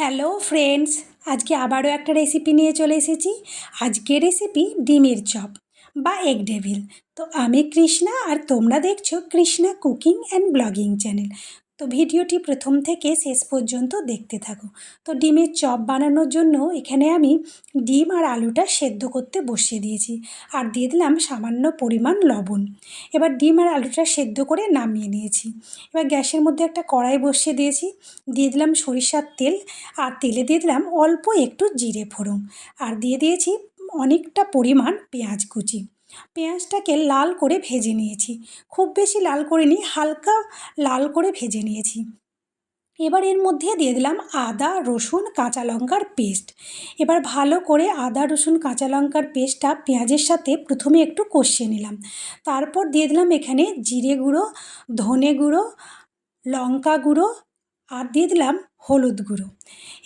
Hello friends, আজকে আবারও একটা রেসিপি নিয়ে চলে এসেছি। আজকে রেসিপি ডিমের চপ বা এগ ডেভিল তো আমি কৃষ্ণা আর তোমরা দেখছ Krishna cooking and blogging channel তো ভিডিওটি প্রথম থেকে শেষ পর্যন্ত দেখতে থাকো। তো ডিমের চপ বানানোর জন্য এখানে আমি ডিম আর আলুটা সেদ্ধ করতে বসিয়ে দিয়েছি আর দিয়ে দিলাম সামান্য পরিমাণ লবণ। এবার ডিম আর আলুটা সেদ্ধ করে নামিয়ে নিয়েছি। এবার গ্যাসের মধ্যে একটা কড়াই বসিয়ে দিয়েছি। দিয়ে দিলাম সরিষার তেল আর তেলে দিয়ে দিলাম অল্প একটু জিরে ফোড়ন। আর দিয়ে দিয়েছি অনেকটা পরিমাণ পেঁয়াজ কুচি। পেঁয়াজটাকে লাল করে ভেজে নিয়েছি। খুব বেশি লাল করিনি, হালকা লাল করে ভেজে নিয়েছি। এবার এর মধ্যে দিয়ে দিলাম আদা, রসুন, কাঁচা লঙ্কার পেস্ট। এবার ভালো করে আদা, রসুন, কাঁচা লঙ্কার পেস্টটা পেঁয়াজের সাথে প্রথমে একটু কষিয়ে নিলাম। তারপর দিয়ে দিলাম এখানে জিরে গুঁড়ো, ধনে গুঁড়ো, লঙ্কা গুঁড়ো, আর দিয়ে দিলাম হলুদ গুঁড়ো।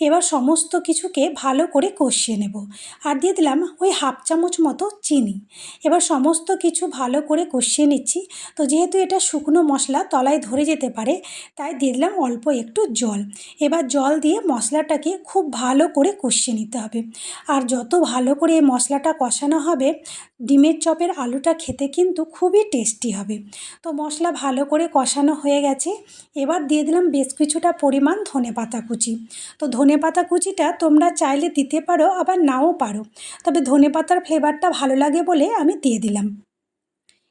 এবার সমস্ত কিছুকে ভালো করে কষিয়ে নেব। আর দিয়ে দিলাম ওই হাফ চামচ মতো চিনি। এবার সমস্ত কিছু ভালো করে কষিয়ে নিচ্ছি। তো যেহেতু এটা শুকনো মশলা তলায় ধরে যেতে পারে, তাই দিয়ে দিলাম অল্প একটু জল। এবার জল দিয়ে মশলাটাকে খুব ভালো করে কষিয়ে নিতে হবে। আর যত ভালো করে এই মশলাটা কষানো হবে, ডিমের চপের আলুটা খেতে কিন্তু খুবই টেস্টি হবে। তো মশলা ভালো করে কষানো হয়ে গেছে। এবার দিয়ে দিলাম বেশ কিছুটা পরিমাণ ধনে পাতা কুচি। তো ধনে পাতা কুচিটা তোমরা চাইলে দিতে পারো, আবার নাও পারো। তবে ধনে পাতার ফ্লেভারটা ভালো লাগে বলে আমি দিয়ে দিলাম।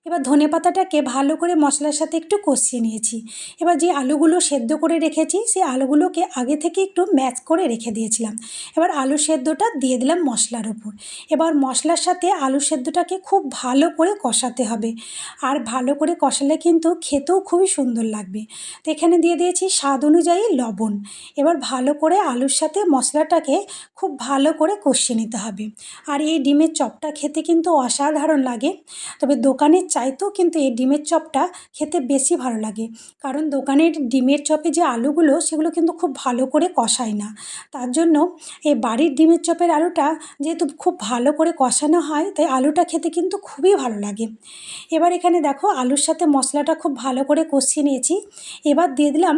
এবার ধনে পাতাটাকে ভালো করে মশলার সাথে একটু কষিয়ে নিয়েছি। এবার যে আলুগুলো সেদ্ধ করে রেখেছি সেই আলুগুলোকে আগে থেকে একটু ম্যাচ করে রেখে দিয়েছিলাম। এবার আলু সেদ্ধটা দিয়ে দিলাম মশলার ওপর। এবার মশলার সাথে আলু সেদ্ধটাকে খুব ভালো করে কষাতে হবে। আর ভালো করে কষালে কিন্তু খেতেও খুবই সুন্দর লাগবে। তো এখানে দিয়ে দিয়েছি স্বাদ অনুযায়ী লবণ। এবার ভালো করে আলুর সাথে মশলাটাকে খুব ভালো করে কষিয়ে নিতে হবে। আর এই ডিমের চপটা খেতে কিন্তু অসাধারণ লাগে। তবে দোকানের চাইতেও কিন্তু এই ডিমের চপটা খেতে বেশি ভালো লাগে। কারণ দোকানের ডিমের চপে যে আলুগুলো, সেগুলো কিন্তু খুব ভালো করে কষায় না। তার জন্য এই বাড়ির ডিমের চপের আলুটা যেহেতু খুব ভালো করে কষানো হয়, তাই আলুটা খেতে কিন্তু খুবই ভালো লাগে। এবার এখানে দেখো, আলুর সাথে মশলাটা খুব ভালো করে কষিয়ে নিয়েছি। এবার দিয়ে দিলাম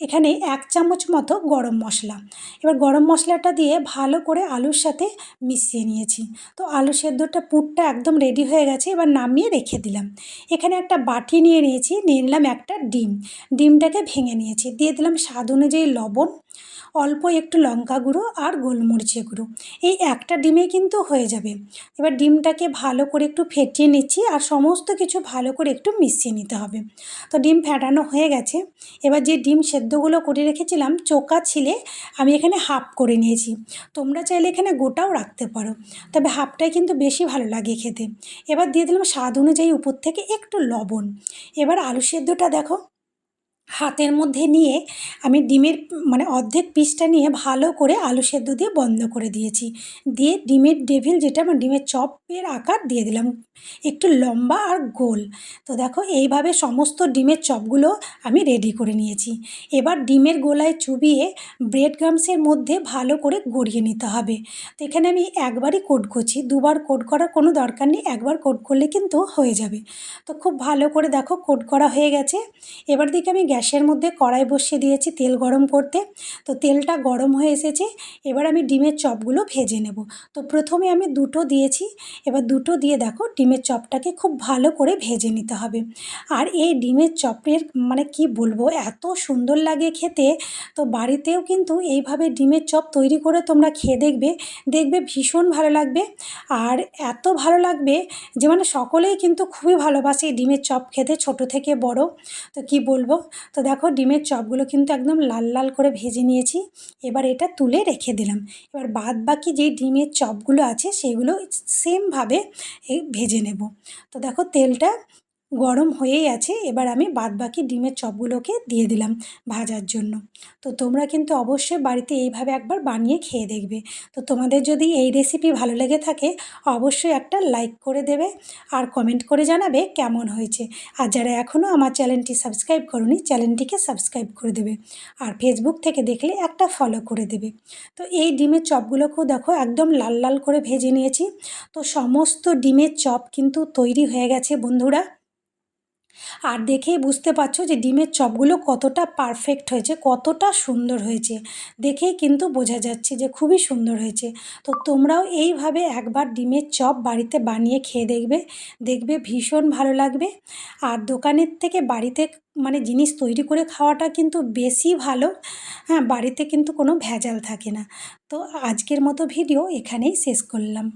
এখানে এক চামচ মতো গরম মশলা। এবার গরম মশলাটা দিয়ে ভালো করে আলুর সাথে মিশিয়ে নিয়েছি। তো আলু সেদ্ধটা পুরটা একদম রেডি হয়ে গেছে, এবার নামিয়ে রেখে দিলাম। এখানে একটা বাটি নিয়ে নিয়েছি, নিয়ে নিলাম একটা ডিম। ডিমটাকে ভেঙে নিয়েছি। দিয়ে দিলাম স্বাদ অনুযায়ী লবণ অল্প একটু লঙ্কা গুঁড়ো আর গোলমরিচের গুঁড়ো। এই একটা ডিমে কিন্তু হয়ে যাবে। এবার ডিমটাকে ভালো করে একটু ফেটিয়ে নিচ্ছি আর সমস্ত কিছু ভালো করে একটু মিশিয়ে নিতে হবে। তো ডিম ফেটানো হয়ে গেছে। এবার যে ডিম সেদ্ধগুলো করে রেখেছিলাম চোকা ছিলে, আমি এখানে হাফ করে নিয়েছি। তোমরা চাইলে এখানে গোটাও রাখতে পারো। তবে হাফটাই কিন্তু বেশি ভালো লাগে খেতে। এবার দিয়ে দিলাম স্বাদ অনুযায়ী উপর থেকে একটু লবণ। এবার আলু সেদ্ধটা দেখো। হাতের মধ্যে নিয়ে আমি ডিমের মানে অর্ধেক পিসটা নিয়ে ভালো করে আলু সেদ্ধ দিয়ে বন্ধ করে দিয়েছি। দিয়ে ডিমের ডেভিল যেটা মানে ডিমের চপের আকার দিয়ে দিলাম। একটু লম্বা আর গোল। তো দেখো এইভাবে সমস্ত ডিমের চপগুলো আমি রেডি করে নিয়েছি। এবার ডিমের গোলায় চুবিয়ে ব্রেড গামসের মধ্যে ভালো করে গড়িয়ে নিতে হবে। তো এখানে আমি একবারই কোট করছি। দুবার কোট করার কোনো দরকার নেই। একবার কোট করলে কিন্তু হয়ে যাবে। তো খুব ভালো করে দেখো কোট করা হয়ে গেছে। এবার দিকে আমি গ্যাসের মধ্যে কড়াই বসিয়ে দিয়েছি তেল গরম করতে। তো তেলটা গরম হয়ে এসেছে, এবার আমি ডিমের চপগুলো ভেজে নেব। তো প্রথমে আমি দুটো দিয়েছি, এবার দুটো দিয়ে দেখো ডিমের চপটাকে খুব ভালো করে ভেজে নিতে হবে। আর এই ডিমের চপের মানে কি বলব, এত সুন্দর লাগে খেতে। তো বাড়িতেও কিন্তু এইভাবে ডিমের চপ তৈরি করে তোমরা খেয়ে দেখবে দেখবে ভীষণ ভালো লাগবে। আর এত ভালো লাগবে যে মানে সকলেই কিন্তু খুবই ভালোবাসে এই ডিমের চপ খেতে, ছোট থেকে বড়। তো কি বলব তো দেখো ডিমের চপগুলো কিন্তু একদম লাল লাল করে ভেজে নিয়েছি। এবার এটা তুলে রেখে দিলাম। এবার বাদ বাকি যে ডিমের চপগুলো আছে, সেগুলো সেমভাবে এই ভেজে নেব। তো দেখো তেলটা গরম হয়েই আছে, এবার আমি বাদবাকি ডিমের চপগুলোকে দিয়ে দিলাম ভাজার জন্য। তো তোমরা কিন্তু অবশ্যই বাড়িতে এইভাবে একবার বানিয়ে খেয়ে দেখবে। তো তোমাদের যদি এই রেসিপি ভালো লেগে থাকে, অবশ্যই একটা লাইক করে দেবে আর কমেন্ট করে জানাবে কেমন হয়েছে। আর যারা এখনও আমার চ্যানেলটি সাবস্ক্রাইব করনি, চ্যানেলটিকে সাবস্ক্রাইব করে দেবে আর ফেসবুক থেকে দেখলে একটা ফলো করে দেবে। তো এই ডিমের চপগুলোকেও দেখো একদম লাল লাল করে ভেজে নিয়েছি। তো সমস্ত ডিমের চপ কিন্তু তৈরি হয়ে গেছে বন্ধুরা। আর দেখেই বুঝতে পারছ যে ডিমের চপগুলো কতটা পারফেক্ট হয়েছে, কতটা সুন্দর হয়েছে। দেখেই কিন্তু বোঝা যাচ্ছে যে খুবই সুন্দর হয়েছে। তো তোমরাও এইভাবে একবার ডিমের চপ বাড়িতে বানিয়ে খেয়ে দেখবে দেখবে ভীষণ ভালো লাগবে। আর দোকানের থেকে বাড়িতে মানে জিনিস তৈরি করে খাওয়াটা কিন্তু বেশি ভালো হ্যাঁ বাড়িতে কিন্তু কোনো ভেজাল থাকে না। তো আজকের মতো ভিডিও এখানেই শেষ করলাম।